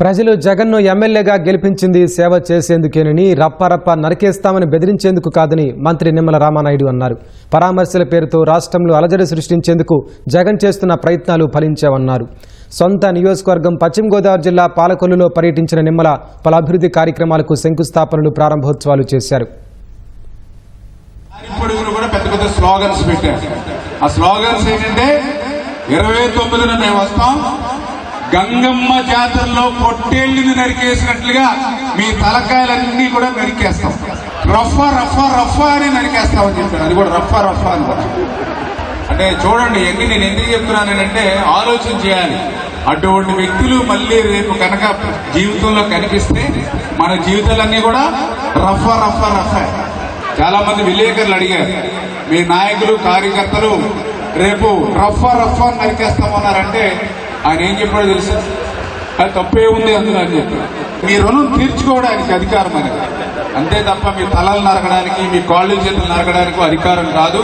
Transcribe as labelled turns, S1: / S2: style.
S1: ప్రజలు జగన్ను ఎమ్మెల్యేగా గెలిపించింది సేవ చేసేందుకేనని రప్పరప్ప నరికేస్తామని బెదిరించేందుకు కాదని మంత్రి నిమ్మల రామానాయుడు అన్నారు. పరామర్శల పేరుతో రాష్ట్రంలో అలజడి సృష్టించేందుకు జగన్ చేస్తున్న ప్రయత్నాలు ఫలించావన్నారు. సొంత నియోజకవర్గం పశ్చిమ గోదావరి జిల్లా పాలకొల్లులో పర్యటించిన నిమ్మల పలు అభివృద్ధి కార్యక్రమాలకు శంకుస్థాపనలు ప్రారంభోత్సవాలు చేశారు.
S2: ఆ స్లోగన్స్ ఏంటంటే ఇరవై తొమ్మిదిన మేము వస్తాం గంగమ్మ జాతరలో పొట్టేళ్ళని నరికేసినట్లుగా మీ తలకాయలన్నీ కూడా నరికేస్తాం. రఫ రఫ రఫ అని నరికేస్తామని చెప్పారు. అది కూడా రఫ రఫ అని అంటే చూడండి ఎన్ని నేను ఎందుకు చెప్తున్నానంటే ఆలోచన చేయాలి. అటువంటి వ్యక్తులు మళ్ళీ రేపు కనుక జీవితంలో కనిపిస్తే మన జీవితాలన్నీ కూడా రఫ రఫ రఫ. చాలా మంది విలేకరులు అడిగారు మీ నాయకులు కార్యకర్తలు రేపు రఫ రఫ నరికేస్తామన్నారంటే ఆయన ఏం చెప్పాడో తెలుసా? అది తప్పే ఉంది అందులో అని మీ రుణం తీర్చుకోవడానికి అధికారం అని అంతే తప్ప మీ తలలు నరకడానికి మీ కాళ్ళు చేతులు నరకడానికి అధికారం కాదు